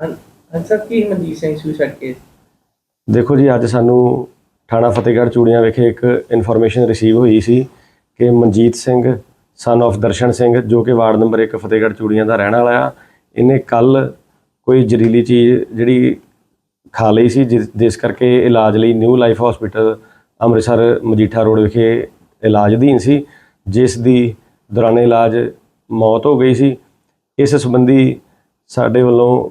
ਅੰਸਰ ਕੀ Manjit Singh suicide case ਦੇਖੋ ਜੀ, ਅੱਜ ਸਾਨੂੰ ਥਾਣਾ ਫਤਿਹਗੜ੍ਹ ਚੂੜੀਆਂ ਵਿਖੇ ਇੱਕ ਇਨਫੋਰਮੇਸ਼ਨ ਰਿਸੀਵ ਹੋਈ ਸੀ ਕਿ ਮਨਜੀਤ ਸਿੰਘ ਸਨ of ਦਰਸ਼ਨ ਸਿੰਘ, ਜੋ ਕਿ ਵਾਰਡ ਨੰਬਰ 1 ਫਤਿਹਗੜ੍ਹ ਚੂੜੀਆਂ ਦਾ ਰਹਿਣ ਵਾਲਾ ਆ, ਇਹਨੇ ਕੱਲ ਕੋਈ ਜ਼ਹਿਰੀਲੀ ਚੀਜ਼ ਜਿਹੜੀ ਖਾ ਲਈ ਸੀ ਜਿਸ ਜਿਸ ਕਰਕੇ ਇਲਾਜ ਲਈ new life hospital Amritsar Majitha road ਵਿਖੇ ਇਲਾਜ ਅਧੀਨ ਸੀ, ਜਿਸ ਦੀ ਦੌਰਾਨ ਇਲਾਜ ਮੌਤ ਹੋ ਗਈ ਸੀ। ਇਸ ਸੰਬੰਧੀ ਸਾਡੇ ਵੱਲੋਂ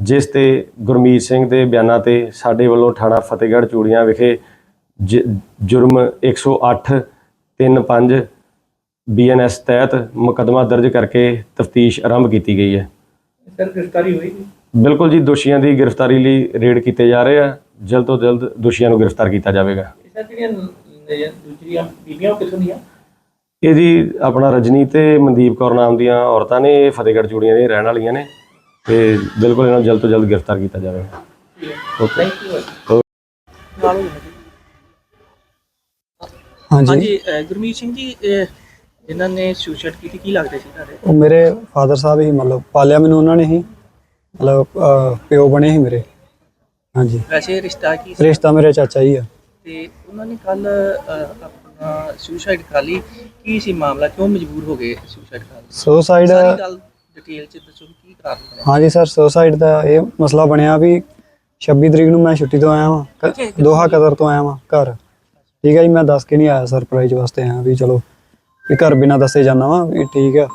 ਜਿਸ ਤੇ ਗੁਰਮੀਤ ਸਿੰਘ ਦੇ ਬਿਆਨਾਂ ਤੇ ਸਾਡੇ ਵੱਲੋਂ ਥਾਣਾ ਫਤਿਹਗੜ੍ਹ ਚੂੜੀਆਂ ਵਿਖੇ ਜੁਰਮ 108 35 ਬੀਐਨਐਸ ਤਹਿਤ ਮੁਕੱਦਮਾ ਦਰਜ ਕਰਕੇ ਤਫਤੀਸ਼ ਆਰੰਭ ਕੀਤੀ ਗਈ ਹੈ। ਸਰ ਗ੍ਰਿਫਤਾਰੀ ਹੋਈ ਬਿਲਕੁਲ ਜੀ ਦੋਸ਼ੀਆਂ ਦੀ ਗ੍ਰਿਫਤਾਰੀ ਲਈ ਰੇਡ ਕੀਤੇ ਜਾ ਰਹੇ ਆ। ਜਲਦ ਤੋਂ ਜਲਦ ਦੋਸ਼ੀਆਂ ਨੂੰ ਗ੍ਰਿਫਤਾਰ ਕੀਤਾ ਜਾਵੇਗਾ। ਇਹ ਸਰ ਜਿਹੜੀਆਂ ਨ- ਦੂਜਰੀਆਂ ਬੀਬੀਆਂ ਉਹ ਕਿੱਥੋਂ ਦੀਆਂ? ਇਹ ਜੀ ਆਪਣਾ ਰਜਨੀ ਤੇ ਮਨਦੀਪ ਕੌਰ ਨਾਮ ਦੀਆਂ ਔਰਤਾਂ ਨੇ ਇਹ ਫਤਿਹਗੜ੍ਹ ਚੂੜੀਆਂ ਦੇ ਰਹਿਣ ਵਾਲੀਆਂ ਨੇ। ਤੇ ਬਿਲਕੁਲ ਇਹਨਾਂ ਨੂੰ ਜਲਦ ਤੋਂ ਜਲਦ ਗ੍ਰਿਫਤਾਰ ਕੀਤਾ ਜਾਵੇਗਾ ਠੀਕ ਹੈ ਓਕੇ ਥੈਂਕ ਯੂ ਨਾਲ ਹੋ ਜਾਣਾ ਜੀ। ਹਾਂਜੀ। ਹਾਂਜੀ ਅਹ ਗੁਰਮੀਤ ਸਿੰਘ ਜੀ ਅਹ ਜਿਨ੍ਹਾਂ ਨੇ ਸੁਸਾਈਡ ਕੀਤੀ ਕੀ ਲੱਗਦੇ ਸੀ ਤੁਹਾਡੇ? ਉਹ ਮੇਰੇ ਫਾਦਰ ਸਾਹਿਬ ਹੀ ਮਤਲਬ ਪਾਲਿਆ ਮੈਨੂੰ ਉਹਨਾਂ ਨੇ ਹੀ। ਮਤਲਬ ਅਹ, ਪਿਓ ਬਣੇ ਸੀ ਮੇਰੇ। ਹਾਂਜੀ। ਵੈਸੇ ਰਿਸ਼ਤਾ ਕੀ ਸੀ? ਰਿਸ਼ਤਾ ਮੇਰੇ ਚਾਚਾ ਹੀ ਆ। ਤੇ ਉਹਨਾਂ ਨੇ ਕੱਲ ਆਪਣਾ ਸੁਸਾਈਡ ਕਰ ਲਈ। ਕੀ ਸੀ ਮਾਮਲਾ? ਕਿਉਂ ਮਜਬੂਰ ਹੋ ਗਏ ਸੁਸਾਈਡ ਕਰਨ ਲਈ? ਸੁਸਾਈਡ ਸਾਰੀ ਗੱਲ ਡਿਟੇਲ ਚ ਦੱਸੋ ਵੀ ਕੀ ਕਾਰਨ ਬਣਿਆ? ਹਾਂਜੀ ਸਰ ਸੁਸਾਈਡ ਦਾ ਇਹ ਮਸਲਾ ਬਣਿਆ ਵੀ 26 ਤਰੀਕ ਨੂੰ ਮੈਂ ਛੁੱਟੀ ਤੋਂ ਆਇਆ ਵਾਂ ਦੋਹਾ ਕਦਰ ਤੋਂ ਆਇਆ ਵਾਂ ਘਰ। ਠੀਕ ਹੈ ਜੀ ਮੈਂ ਦੱਸ ਕੇ ਨਹੀਂ ਆਇਆ ਸਰਪ੍ਰਾਈਜ਼ ਵਾਸਤੇ ਆਇਆ ਵੀ ਚਲੋ ਵੀ ਘਰ ਬਿਨਾਂ ਦੱਸੇ ਜਾਣਾ ਵਾਂ ਵੀ ਠੀਕ ਆ।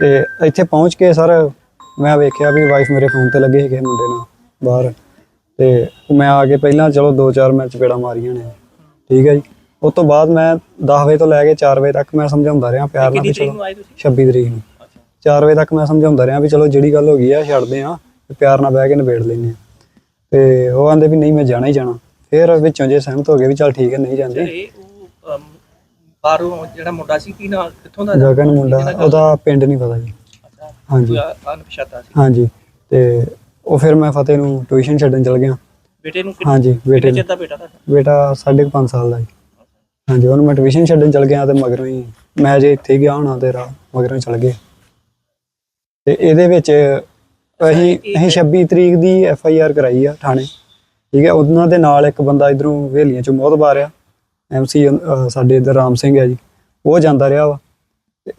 ਤੇ ਇੱਥੇ ਪਹੁੰਚ ਕੇ ਸਰ ਮੈਂ ਵੇਖਿਆ ਵੀ ਵਾਈਫ ਮੇਰੇ ਫੋਨ ਤੇ ਲੱਗੇ ਸੀਗੇ ਮੁੰਡੇ ਨਾਲ ਬਾਹਰ। ਤੇ ਮੈਂ ਆ ਕੇ ਪਹਿਲਾਂ ਚਲੋ 2-4 ਮੈਂ ਚਪੇੜਾ ਮਾਰੀਆਂ ਨੇ। ਠੀਕ ਹੈ ਜੀ ਉਸ ਤੋਂ ਬਾਅਦ ਮੈਂ 10 ਵਜੇ ਤੋਂ ਲੈ ਕੇ 4 ਵਜੇ ਤੱਕ ਮੈਂ ਸਮਝਾਉਂਦਾ ਰਿਹਾ ਪਿਆਰ ਨਾਲ ਚਲੋ ਨੂੰ ਆਏ ਤੁਸੀਂ? 26 ਤਰੀਕ ਨੂੰ। 4 ਵਜੇ ਤੱਕ ਮੈਂ ਸਮਝਾਉਂਦਾ ਰਿਹਾ ਵੀ ਚਲੋ ਜਿਹੜੀ ਗੱਲ ਹੋ ਗਈ ਆ ਛੱਡਦੇ ਆ ਤੇ ਪਿਆਰ ਨਾਲ ਬਹਿ ਕੇ ਨਿਬੇੜ ਲੈਂਦੇ ਆ ਤੇ ਉਹ ਆਂਦੇ ਵੀ ਨਹੀਂ ਮੈਂ ਜਾਣਾ ਹੀ ਜਾਣਾ। ਫਿਰ ਵਿੱਚੋਂ ਜੇ ਸਹਿਮਤ ਹੋ ਗਏ ਵੀ ਚਲ ਠੀਕ ਹੈ ਨਹੀਂ ਜਾਂਦੇ। ਇਹ ਉਹ ਅਮ, ਬਾਹਰੋਂ ਜਿਹੜਾ ਮੁੰਡਾ ਸੀ ਕੀ ਕਿੱਥੋਂ ਦਾ ਗਗਨ ਮੁੰਡਾ ਉਹਦਾ ਪਿੰਡ ਨਹੀਂ ਪਤਾ ਜੀ। ਅੱਛਾ, ਹਾਂਜੀ। ਕੋਈ ਅਣਪਛਾਤਾ ਸੀ। ਹਾਂਜੀ। ਤੇ ਉਹ ਫਿਰ ਮੈਂ ਫਤਿਹ ਨੂੰ ਟਿਊਸ਼ਨ ਛੱਡਣ ਚਲ ਗਿਆ। ਬੇਟੇ ਨੂੰ ਕਿੰਨੇ ਹਾਂਜੀ ਬੇਟੇ ਨੂੰ। ਚਿਰ ਦਾ ਬੇਟਾ ਤੁਹਾਡਾ? ਬੇਟਾ 5.5 ਸਾਲ ਦਾ ਜੀ। ਹਾਂਜੀ ਉਹਨੂੰ ਮੈਂ ਟਿਊਸ਼ਨ ਛੱਡਣ ਚਲ ਗਿਆ ਤੇ ਮਗਰੋਂ ਹੀ ਮੈਂ ਜੇ ਇੱਥੇ ਗਿਆ ਹੋਣਾ ਤੇ ਮਗਰੋਂ ਚਲ ਗਏ। ਤੇ ਇਹਦੇ ਵਿੱਚ ਅਸੀਂ ਅਸੀਂ 26 ਤਰੀਕ ਦੀ ਐਫ ਆਈ ਆਰ ਕਰਾਈ ਆ ਥਾਣੇ। ਠੀਕ ਹੈ ਉਹਨਾਂ ਦੇ ਨਾਲ ਇੱਕ ਬੰਦਾ ਇਧਰੋਂ ਹਵੇਲੀਆਂ ਚੋਂ ਮੋਹਤਬਾਰ ਆ ਐਮਸੀ ਸਾਡੇ ਇਧਰ ਰਾਮ ਸਿੰਘ ਹੈ ਜੀ। ਉਹ ਜਾਂਦਾ ਰਿਹਾ ਵਾ।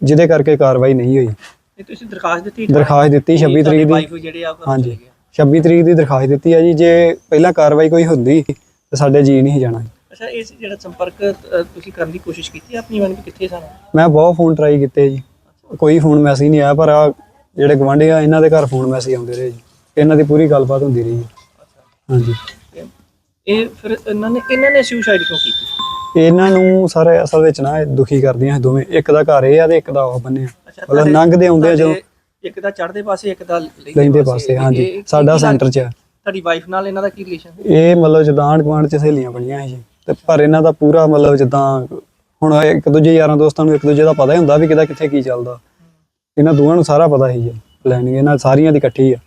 ਜਿਹਦੇ ਕਰਕੇ ਕਾਰਵਾਈ ਨਹੀਂ ਹੋਈ। ਤੇ ਤੁਸੀਂ ਦਰਖਾਸਤ ਦਿੱਤੀ ਦਰਖਾਸਤ ਦਿੱਤੀ 26 ਤਰੀਕ ਦੀ। ਹਾਂਜੀ। ਚਲੇ ਗਏ। 26 ਤਰੀਕ ਦੀ ਦਰਖਾਸਤ ਦਿੱਤੀ ਆ ਜੀ। ਜੇ ਪਹਿਲਾਂ ਕਾਰਵਾਈ ਕੋਈ ਹੁੰਦੀ ਤੇ ਸਾਡੇ ਜੀ ਨਹੀਂ ਸੀ ਜਾਣਾ। ਅੱਛਾ ਇਸ ਜਿਹੜਾ ਸੰਪਰਕ ਤੁਸੀਂ ਕਰਨ ਦੀ ਕੋਸ਼ਿਸ਼ ਕੀਤੀ ਆਪਣੀ? ਮਨ ਵੀ ਕਿੱਥੇ ਸਨ ਮੈਂ ਬਹੁਤ ਫੋਨ ਟਰਾਈ ਕੀਤੇ ਜੀ। ਕੋਈ ਫੋਨ ਮੈਸੇਜ ਨਹੀਂ ਆਇਆ ਪਰ ਆ ਜਿਹੜੇ ਗਵਾਂਢੀ ਆ ਇਹਨਾਂ ਦੇ ਘਰ ਫੋਨ ਮੈਸੇਜ ਆਉਂਦੇ ਰਹੇ ਜੀ। ਇਹਨਾਂ ਦੀ ਪੂਰੀ ਗੱਲਬਾਤ ਹੁੰਦੀ ਰਹੀ ਹੈ ਹਾਂਜੀ। ਇਹ ਫਿਰ ਇਹਨਾਂ ਨੇ ਇਹਨਾਂ ਨੇ ਸੁਸਾਈਡ ਕਿਉਂ ਕੀਤੀ? ਇਹਨਾਂ ਨੂੰ ਸਾਰੇ ਅਸਲ ਵਿੱਚ ਨਾ ਇਹ ਦੁਖੀ ਕਰਦੀਆਂ ਇਹ ਦੋਵੇਂ। ਇੱਕ ਦਾ ਘਰ ਇਹ ਆ ਤੇ ਇੱਕ ਦਾ ਉਹ ਬੰਨੇ ਅੱਛਾ ਮਤਲਬ ਲੰਘਦੇ ਆਉਂਦੇ ਆ ਜਦੋਂ ਇੱਕ ਦਾ ਚੜ੍ਹਦੇ ਪਾਸੇ ਇੱਕ ਦਾ ਲੈਂਦੇ ਪਾਸੇ। ਹਾਂਜੀ। ਸਾਡਾ ਸੈਂਟਰ 'ਚ ਆ। ਤੁਹਾਡੀ ਵਾਈਫ ਨਾਲ ਇਹਨਾਂ ਦਾ ਕੀ ਰਿਲੇਸ਼ਨ ਇਹ ਮਤਲਬ ਜਿੱਦਾਂ ਗੁਆਂਢ 'ਚ ਸਹੇਲੀਆਂ ਬਣੀਆਂ ਸੀ ਤੇ ਪਰ ਇਹਨਾਂ ਦਾ ਪੂਰਾ ਮਤਲਬ ਜਿੱਦਾਂ ਹੁਣ ਇੱਕ ਦੂਜੇ ਯਾਰਾਂ ਦੋਸਤਾਂ ਨੂੰ ਇੱਕ ਦੂਜੇ ਦਾ ਪਤਾ ਹੀ ਹੁੰਦਾ ਵੀ ਕਿਹਦਾ ਕਿੱਥੇ ਕੀ ਚੱਲਦਾ। ਇਹਨਾਂ ਦੋਵਾਂ ਨੂੰ ਸਾਰਾ ਪਤਾ ਸੀ ਜੀ ਪਲੈਨਿੰਗ ਇਹਨਾਂ ਸਾਰੀਆਂ ਦੀ ਇਕੱਠੀ ਆ।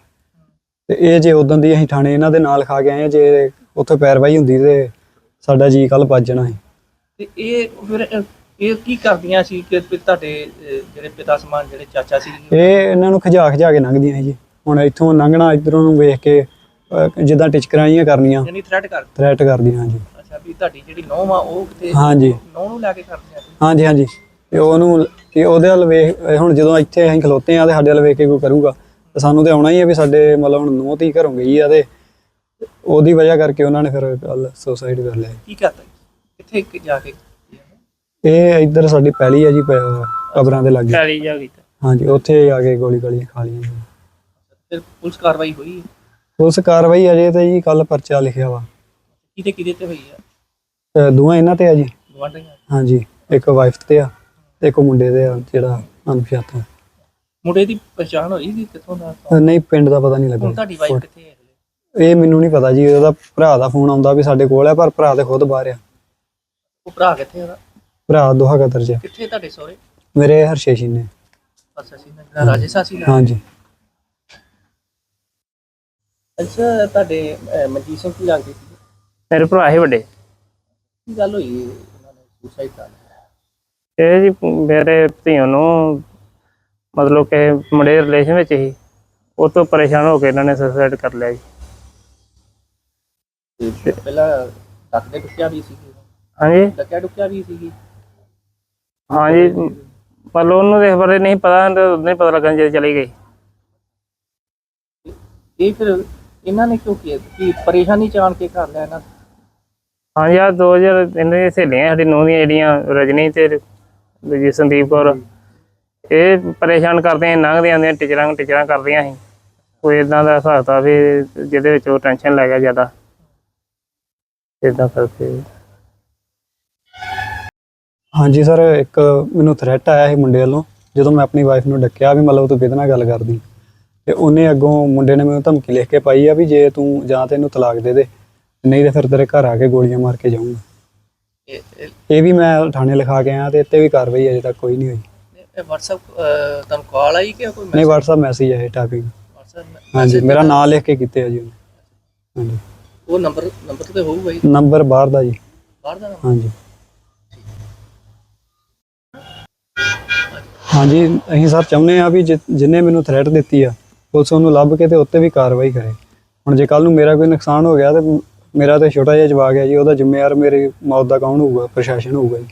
ਤੇ ਇਹ ਜੇ ਉਦੋਂ ਦੀ ਅਸੀਂ ਥਾਣੇ ਇਹਨਾਂ ਦੇ ਨਾਲ ਖਾ ਕੇ ਆਏ ਆ ਜੇ ਉੱਥੇ ਪੈਰਵਾਈ ਹੁੰਦੀ ਤੇ ਸਾਡਾ ਜੀ ਕੱਲ ਭੱਜ ਜਾਣਾ ਸੀ। ਤੇ ਇਹ ਫਿਰ ਇਹ ਕੀ ਕਰਦੀਆਂ ਸੀ ਕਿ ਤੁਹਾਡੇ ਜਿਹੜੇ ਪਿਤਾ ਸਮਾਨ ਜਿਹੜੇ ਚਾਚਾ ਸੀ? ਇਹ ਇਹਨਾਂ ਨੂੰ ਖਿਜਾ ਖਿਜਾ ਕੇ ਲੰਘਦੀਆਂ ਸੀ ਜੀ। ਹੁਣ ਇੱਥੋਂ ਲੰਘਣਾ ਇਧਰੋਂ ਨੂੰ ਵੇਖ ਕੇ ਜਿੱਦਾਂ ਟਿਚਕਰਾਈਆਂ ਕਰਨੀਆਂ ਯਾਨੀ ਥ੍ਰੈਟ ਕਰ ਥ੍ਰੈਟ ਕਰਦੀਆਂ ਜੀ ਅੱਛਾ ਵੀ ਤੁਹਾਡੀ ਜਿਹੜੀ ਨੌਂ ਆ ਉਹ ਕਿਤੇ ਹਾਂਜੀ। ਨੌਂ ਨੂੰ ਲੈ ਕੇ ਕਰਦੀਆਂ ਹਾਂਜੀ ਹਾਂਜੀ। ਤੇ ਉਹਨੂੰ ਤੇ ਉਹਦੇ ਵੱਲ ਵੇਖ ਹੁਣ ਜਦੋਂ ਇੱਥੇ ਅਸੀਂ ਖਲੋਤੇ ਆ ਤੇ ਸਾਡੇ ਵੱਲ ਵੇਖ ਕੇ ਕੋਈ ਕਰੂਗਾ ਤੇ ਸਾਨੂੰ ਤੇ ਆਉਣਾ ਹੀ ਹੈ ਵੀ ਸਾਡੇ ਮਤਲਬ ਹੁਣ ਨੂੰਹ ਧੀ ਘਰੋਂ ਗਈ ਆ ਤੇ ਉਹਦੀ ਵਜ੍ਹਾ ਕਰਕੇ ਉਹਨਾਂ ਨੇ ਫਿਰ ਕੱਲ ਸੁਸਾਈਡ ਕਰ ਲਿਆ। ਕੀ ਕਰਤਾ ਕਿੱਥੇ ਕਿ ਜਾ ਕੇ? ਇਹ ਇੱਧਰ ਸਾਡੀ ਪਹਿਲੀ ਆ ਜੀ ਕਬਰਾਂ ਦੇ ਲਾਗੇ। ਕਾਲੀ ਜਾ ਕੀਤਾ। ਹਾਂਜੀ ਉੱਥੇ ਆ ਕੇ ਗੋਲੀ ਗਾਲੀਆਂ ਖਾ ਲਈਆਂ ਜੀ। ਫਿਰ ਪੁਲਿਸ ਕਾਰਵਾਈ ਹੋਈ? ਉਸ ਕਾਰਵਾਈ ਅਜੇ ਤੇ ਜੀ ਕੱਲ ਪਰਚਾ ਲਿਖਿਆ ਵਾ। ਕਿਤੇ ਕਿਤੇ ਤੇ ਹੋਈ ਆ? ਦੋਵਾਂ ਇਹਨਾਂ ਤੇ ਆ ਜੀ। ਹਾਂਜੀ ਇੱਕ ਵਾਈਫ ਤੇ ਆ। ਤੇ ਇੱਕ ਮੁੰਡੇ ਤੇ ਆ ਜਿਹੜਾ ਅਨਪਛਾਤਾ ਮੁੰਡੇ ਦੀ ਪਛਾਣ ਹੋਈ ਕਿ ਕਿੱਥੋਂ ਦਾ? ਅਹ ਨਹੀਂ ਪਿੰਡ ਦਾ ਪਤਾ ਨਹੀਂ ਹੁਣ ਲੱਗਾ ਤੁਹਾਡੀ ਵਾਈਫ ਕਿੱਥੇ ਹੈ ਹਲੇ? ਇਹ ਮੈਨੂੰ ਨਹੀਂ ਪਤਾ ਜੀ ਉਹਦਾ ਭਰਾ ਦਾ ਫੋਨ ਆਉਂਦਾ ਵੀ ਸਾਡੇ ਕੋਲ ਹੈ ਪਰ ਭਰਾ ਤੇ ਖੁਦ ਬਾਹਰ ਆ। ਉਹ ਭਰਾ ਕਿੱਥੇ ਉਹਦਾ? ਭਰਾ ਦੋਹਾ ਕਤਰ ਚ ਆ। ਕਿੱਥੇ ਤੁਹਾਡੇ ਸਹੁਰੇ? ਮੇਰੇ ਹਰਸ਼ੇਸ਼ੀ ਨੇ। ਅੱਛਾ ਸੀ ਨਾ ਜਿਹੜਾ ਰਾਜੇਸ਼ਾਸੀ ਨਾਲ। ਹਾਂਜੀ। ਅੱਛਾ ਤੁਹਾਡੇ ਅਹ, ਮਨਜੀਤ ਸਿੰਘ ਕੀ ਲੱਗਦੇ ਸੀ ਮੇਰੇ ਭਰਾ ਹੀ ਵੱਡੇ। ਕੀ ਗੱਲ ਹੋਈ? ਉਹਨਾਂ ਨੇ ਸੁਸਾਈਡ ਕਰ ਲਿਆ। ਇਹ ਜੀ ਮੇਰੇ ਧੀਆਂ ਨੂੰ ਮਤਲਬ ਕਿ ਮੁੰਡੇ ਦੇ ਰਿਲੇਸ਼ਨ ਵਿੱਚ ਹੀ ਉਹ ਤੋਂ ਪਰੇਸ਼ਾਨ ਹੋ ਕੇ ਇਹਨਾਂ ਨੇ ਸੁਸਾਈਡ ਕਰ ਲਿਆ ਜੀ। ਤੇ ਪਹਿਲਾਂ ਡੱਕਦੇ ਡੁੱਕਿਆ ਵੀ ਸੀ। ਹਾਂਜੀ? ਡੱਕਿਆ ਡੁੱਕਿਆ ਵੀ ਸੀਗੀ ਹਾਂਜੀ ਪਰ ਉਹਨੂੰ ਇਸ ਬਾਰੇ ਨਹੀਂ ਪਤਾ ਨਹੀਂ ਪਤਾ ਲੱਗਾ ਜਦੋਂ ਚਲੀ ਗਈ। ਇਹ ਫਿਰ ਇਹਨਾਂ ਨੇ ਕਿਉਂ ਕੀਤਾ ਕਿ ਪਰੇਸ਼ਾਨੀ ਚਾਣ ਕੇ ਕਰ ਲਿਆ ਇਹਨਾਂ ਹਾਂਜੀ ਆ 2000 ਇਹਨਾਂ ਦੀਆਂ ਸਹੇਲੀਆਂ ਸਾਡੀ ਨੂੰਹ ਦੀਆਂ ਜਿਹੜੀਆਂ ਰਜਨੀ ਤੇ ਦੂਜੀ ਸੰਦੀਪ ਕੌਰ। ਇਹ ਪਰੇਸ਼ਾਨ ਕਰਦੀਆਂ ਸੀ, ਲੰਘਦੀਆਂ ਆਉਂਦੀਆਂ ਟੀਚਰਾਂ ਟੀਚਰਾਂ ਕਰਦੀਆਂ ਸੀ। ਕੋਈ ਇਦਾਂ ਦਾ ਹਿਸਾਬ ਤਾ ਵੀ ਜਿਹਦੇ ਵਿੱਚ ਉਹ ਟੈਨਸ਼ਨ ਲੈ ਗਿਆ ਜ਼ਿਆਦਾ। ਇਦਾਂ ਕਰਕੇ। ਹਾਂਜੀ ਸਰ ਇੱਕ ਮੈਨੂੰ ਥ੍ਰੈਟ ਆਇਆ ਸੀ ਮੁੰਡੇ ਵੱਲੋਂ। ਜਦੋਂ ਮੈਂ ਆਪਣੀ ਵਾਈਫ ਨੂੰ ਡੱਕਿਆ ਵੀ ਮਤਲਬ ਤੂੰ ਕਿਹਦੇ ਨਾਲ ਗੱਲ ਕਰਦੀ? ਤੇ ਉਹਨੇ ਅੱਗੋਂ ਮੁੰਡੇ ਨੇ ਮੈਨੂੰ ਧਮਕੀ ਲਿਖ ਕੇ ਪਾਈ ਆ ਵੀ ਜੇ ਤੂੰ ਜਾਂ ਤੈਨੂੰ ਤਲਾਕ ਦੇ ਦੇ ਨਹੀਂ ਤੇ ਫਿਰ ਤੇਰੇ ਘਰ ਆ ਕੇ ਗੋਲੀਆਂ ਮਾਰ ਕੇ ਜਾਊਂਗਾ। ਇਹ ਵੀ ਮੈਂ ਥਾਣੇ ਲਿਖਾ ਕੇ ਆਇਆ ਤੇ ਇੱਥੇ ਵੀ ਕਾਰਵਾਈ ਅਜੇ ਤੱਕ ਕੋਈ ਨਹੀਂ ਹੋਈ। ਇਹ WhatsApp ਅਹ, ਤੁਹਾਨੂੰ ਕਾਲ ਆਈ ਕਿ ਕੋਈ ਨਹੀਂ WhatsApp ਮੈਸੇਜ ਹੈ ਟਾਈਪਿੰਗ WhatsApp ਹਾਂਜੀ ਮੇਰਾ ਨਾਮ ਲਿਖ ਕੇ ਕੀਤੇ ਆ ਜੀ ਉਹਨੇ। ਹਾਂਜੀ। ਉਹ ਨੰਬਰ ਨੰਬਰ ਤੇ ਹੋਊਗਾ ਹੀ ਨੰਬਰ ਬਾਹਰ ਦਾ ਜੀ। ਬਾਹਰ ਦਾ number? ਹਾਂਜੀ। ਹਾਂਜੀ ਅਸੀਂ ਸਰ ਚਾਹੁੰਦੇ ਆ ਵੀ ਜਿ- ਜਿਹਨੇ ਮੈਨੂੰ ਥ੍ਰੈਟ ਦਿੱਤੀ ਆ ਪੁਲਿਸ ਉਹਨੂੰ ਲੱਭ ਕੇ ਤੇ ਉੱਤੇ ਵੀ ਕਾਰਵਾਈ ਕਰੇ। ਹੁਣ ਜੇ ਕੱਲ ਨੂੰ ਮੇਰਾ ਕੋਈ ਨੁਕਸਾਨ ਹੋ ਗਿਆ ਤੇ ਮ- ਮੇਰਾ ਤਾਂ ਛੋਟਾ ਜਿਹਾ ਜਵਾਕ ਹੈ ਜੀ, ਉਹਦਾ ਜ਼ਿੰਮੇਵਾਰ ਮੇਰੀ ਮੌਤ ਦਾ ਕੌਣ ਹੋਊਗਾ? ਪ੍ਰਸ਼ਾਸਨ ਹੋਊਗਾ ਜੀ।